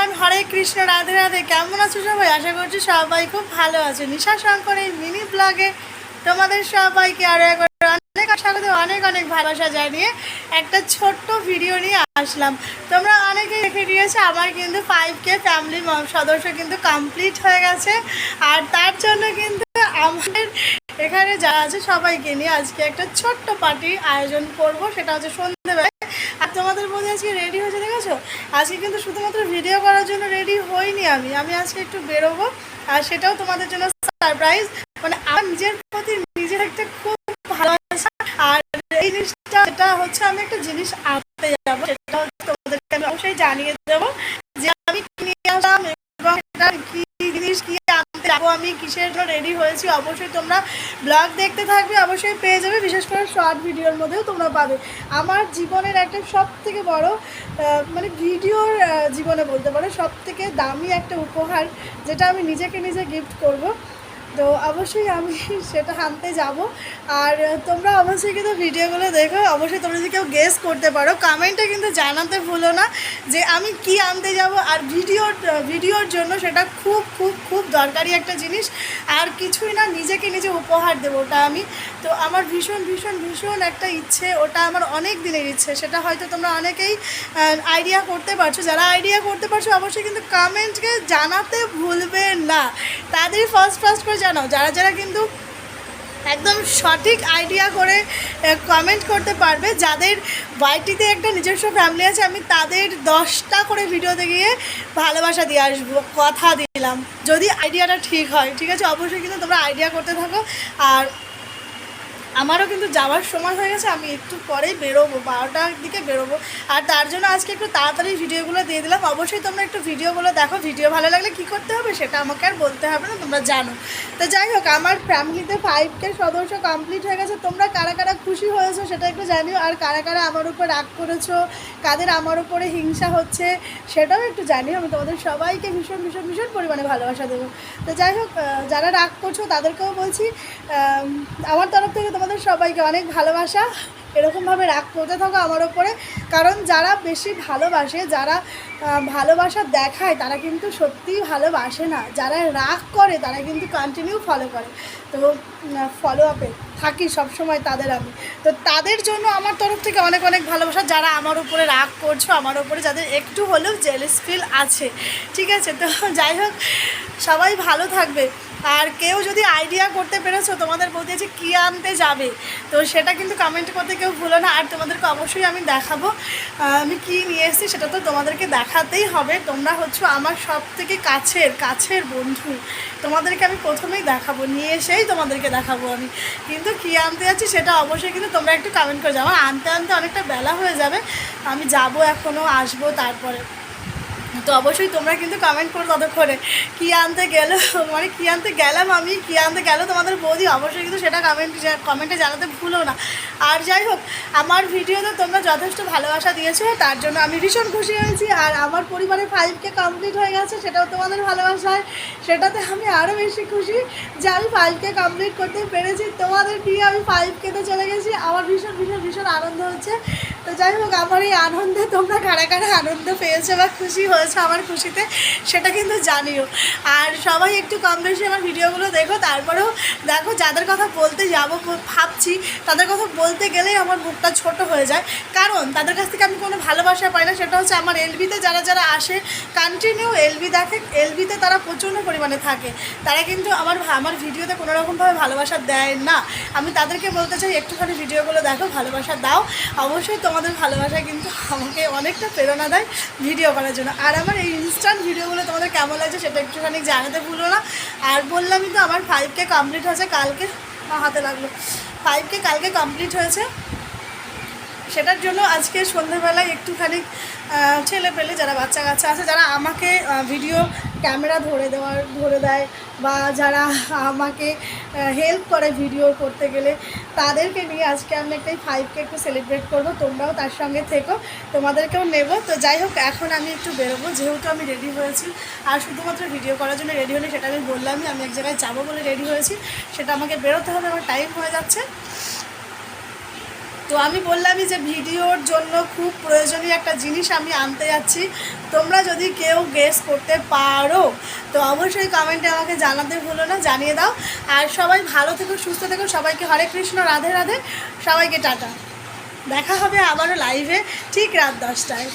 Everyone Hare Krishna, Radhe Radhe. কেমন আছো সবাই? আশা করছি সবাই খুব ভালো আছে। নিশা শঙ্কর এই মিনি ব্লগে তোমাদের সবাইকে আরও একবার অনেক স্বাগত, অনেক অনেক ভালোবাসা জানিয়ে একটা ছোট্ট ভিডিও নিয়ে আসলাম। তোমরা অনেকে দেখে নিয়েছো আমার কিন্তু ফাইভ কে ফ্যামিলি সদস্য কিন্তু কমপ্লিট হয়ে গেছে। আর তার জন্য কিন্তু আমাদের এখানে যারা আছে, সবাইকে নিয়ে আজকে একটা ছোট্ট পার্টির আয়োজন করব। সেটা হচ্ছে সন্ধ্যেবেলায় আর তোমাদের মধ্যে আজকে রেডি হয়েছে দেখেছ? আজকে কিন্তু শুধুমাত্র ভিডিও করার জন্য রেডি হইনি আমি। আমি আজকে একটু বেরোবো আর সেটাও তোমাদের জন্য সারপ্রাইজ মানে আমার নিজের প্রতি নিজের একটা খুব ভালোবাসা। আর এই জিনিসটা, এটা হচ্ছে আমি একটা জিনিস আনতে যাব, সেটা হচ্ছে তোমাদেরকে আমি অবশ্যই জানিয়ে দেবো যে আমি নিয়ে আসলাম এবং কি জিনিস, কি যাব আমি, কিসের জন্য রেডি হয়েছি, অবশ্যই তোমরা ব্লগ দেখতে থাকবে, অবশ্যই পেয়ে যাবে, বিশেষ করে শর্ট ভিডিওর মধ্যেও তোমরা পাবে। আমার জীবনের একটা সব থেকে বড় মানে ভিডিওর জীবনে বলতে পারো সব থেকে দামি একটা উপহার যেটা আমি নিজেকে নিজে গিফট করব তো অবশ্যই আমি সেটা আনতে যাব। আর তোমরা অবশ্যই কিন্তু ভিডিওগুলো দেখো, অবশ্যই তোমরা যদি কেউ গেস করতে পারো কমেন্টে কিন্তু জানাতে ভুলো না যে আমি কি আনতে যাব। আর ভিডিওর ভিডিওর জন্য সেটা খুব খুব খুব দরকারি একটা জিনিস। আর কিছুই না, নিজেকে নিজে উপহার দেবো ওটা আমি। তো আমার ভীষণ ভীষণ ভীষণ একটা ইচ্ছে, ওটা আমার অনেক দিনের ইচ্ছে। সেটা হয়তো তোমরা অনেকেই আইডিয়া করতে পারছ। যারা আইডিয়া করতে পারছ, অবশ্যই কিন্তু কমেন্টকে জানাতে ভুলবে না। তাদের ফার্স্ট ফার্স্ট করে জানাও, যারা যারা কিন্তু একদম সঠিক আইডিয়া করে কমেন্ট করতে পারবে, যাদের বাড়িটিতে একটা নিজস্ব ফ্যামিলি আছে, আমি তাদের দশটা করে ভিডিওতে গিয়ে ভালোবাসা দিয়ে আসব, কথা দিলাম। যদি আইডিয়াটা ঠিক হয়, ঠিক আছে? অবশ্যই কিন্তু তোমরা আইডিয়া করতে থাকো, আর আমারও কিন্তু যাওয়ার সময় হয়ে গেছে, আমি একটু পরেই বেরোবো, বারোটার দিকে বেরোবো। আর তার জন্য আজকে একটু তাড়াতাড়ি ভিডিওগুলো দিয়ে দিলাম। অবশ্যই তোমরা একটু ভিডিওগুলো দেখো, ভিডিও ভালো লাগলে কী করতে হবে সেটা আমাকে আর বলতে হবে না, তোমরা জানো। তো যাই হোক, আমার ফ্যামিলিতে ফাইভ কে সদস্য কমপ্লিট হয়ে গেছে। তোমরা কারা কারা খুশি হয়েছো সেটা একটু জানিও, আর কারা কারা আমার উপর রাগ করেছ, কাদের আমার উপরে হিংসা হচ্ছে সেটাও একটু জানিও। আমি তোমাদের সবাইকে ভীষণ ভীষণ ভীষণ পরিমাণে ভালোবাসা দেবো। তো যাই হোক যারা রাগ করছ তাদেরকেও বলছি আমার তরফ থেকে তোমাদের সবাইকে অনেক ভালোবাসা, এরকমভাবে রাগ করতে থাকো আমার ওপরে। কারণ যারা বেশি ভালোবাসে, যারা ভালোবাসা দেখায়, তারা কিন্তু সত্যিই ভালোবাসে না। যারা রাগ করে, তারা কিন্তু কন্টিনিউ ফলো করে। তো ফলো আপে থাকি সবসময় তাদের আমি। তো তাদের জন্য আমার তরফ থেকে অনেক অনেক ভালোবাসা। যারা আমার উপরে রাগ করছ, আমার উপরে যাদের একটু হলেও জেলিস ফিল আছে, ঠিক আছে? তো যাই হোক, সবাই ভালো থাকবে। আর কেউ যদি আইডিয়া করতে পেরেছ তোমাদের বলতে যে কী আনতে যাবে, তো সেটা কিন্তু কমেন্ট করতে কেউ ভুলো না। আর তোমাদেরকে অবশ্যই আমি দেখাবো। আমি কি নিয়ে এসেছি সেটা তো তোমাদেরকে দেখাতেই হবে। তোমরা হচ্ছে আমার সব থেকে কাছের কাছের বন্ধু। তোমাদেরকে আমি প্রথমেই দেখাবো, নিয়ে এসেই তোমাদেরকে দেখাবো আমি। কিন্তু কী আনতে যাচ্ছি সেটা অবশ্যই কিন্তু তোমরা একটু কমেন্ট করে যাও। আনতে আনতে অনেকটা বেলা হয়ে যাবে। আমি যাব এখনও আসব তারপরে। তো অবশ্যই তোমরা কিন্তু কমেন্ট করো ততক্ষণে। কী আনতে গেলো? মানে কী আনতে গেলাম আমি? কী আনতে গেলো তোমাদের বৌদি? অবশ্যই কিন্তু সেটা কমেন্ট কমেন্টে জানাতে ভুলো না। আর যাই হোক, আমার ভিডিওতে তোমরা যথেষ্ট ভালোবাসা দিয়েছ, তার জন্য আমি ভীষণ খুশি হয়েছি। আর আমার পরিবারে ফাইভকে কমপ্লিট হয়ে গেছে, সেটাও তোমাদের ভালোবাসায়। সেটাতে আমি আরও বেশি খুশি যে আমি ফাইভকে কমপ্লিট করতে পেরেছি। তোমাদের নিয়ে আমি ফাইভকেতে চলে গেছি। আমার ভীষণ ভীষণ ভীষণ আনন্দ হচ্ছে। তো যাই হোক, আমার এই আনন্দে তোমরা কারা কারা আনন্দ পেয়েছ বা খুশি হয়েছো আমার খুশিতে, সেটা কিন্তু জানিও। আর সবাই একটু কম বেশি আমার ভিডিওগুলো দেখো, তারপরেও দেখো যাদের কথা বলতে যাব ভাবছি, তাদের কথা বলতে গেলেই আমার মুখটা ছোট হয়ে যায়। কারণ তাদের কাছ থেকে আমি কোনো ভালোবাসা পাই না, সেটা হচ্ছে আমার এলবিতে যারা যারা আসে কন্টিনিউ এলবি দেখে, এলবিতে তারা প্রচণ্ড পরিমাণে থাকে। তারা কিন্তু আমার আমার ভিডিওতে কোনো রকমভাবে ভালোবাসা দেয় না। আমি তাদেরকে বলতে চাই, একটুখানি ভিডিওগুলো দেখো, ভালোবাসা দাও। অবশ্যই তোমাদের ভালোবাসা কিন্তু আমাকে অনেকটা প্রেরণা দেয় ভিডিও করার জন্য। আর আমার এই ইনস্ট্যান্ট ভিডিওগুলো তোমাদের কেমন লাগছে সেটা একটুখানি জানাতে ভুলো না। আর বললামই তো আমার ফাইভকে কমপ্লিট হয়েছে, কালকে হাতে লাগল। ফাইভকে কালকে কমপ্লিট হয়েছে। সেটার জন্য আজকে সন্ধ্যেবেলায় একটুখানি ছেলে পেলে যারা বাচ্চা কাচ্চা আছে, যারা আমাকে ভিডিও ক্যামেরা ধরে দেওয়ার, ধরে দেয় বা যারা আমাকে হেল্প করে ভিডিও করতে গেলে তাদেরকে নিয়ে আজকে আমি একটাই ফাইভকে একটু সেলিব্রেট করব। তোমরাও তার সঙ্গে থেকো, তোমাদেরকেও নেব। তো যাই হোক, এখন আমি একটু বেরোবো, যেহেতু আমি রেডি হয়েছি। আর শুধুমাত্র ভিডিও করার জন্য রেডি হলে সেটা আমি বললামই, আমি এক জায়গায় যাব বলে রেডি হয়েছি। সেটা আমাকে বেরোতে হবে, আমার টাইম হয়ে যাচ্ছে। তো আমি বললামই যে ভিডিওর জন্য খুব প্রয়োজনীয় একটা জিনিস আমি আনতে যাচ্ছি। তোমরা যদি কেউ গেস করতে পারো, তো অবশ্যই কমেন্টে আমাকে জানাতে ভুলো না, জানিয়ে দাও। আর সবাই ভালো থেকো, সুস্থ থেকো, সবাইকে হরে কৃষ্ণ, রাধে রাধে, সবাইকে টাটা। দেখা হবে আবারও লাইভে ঠিক রাত দশটায়।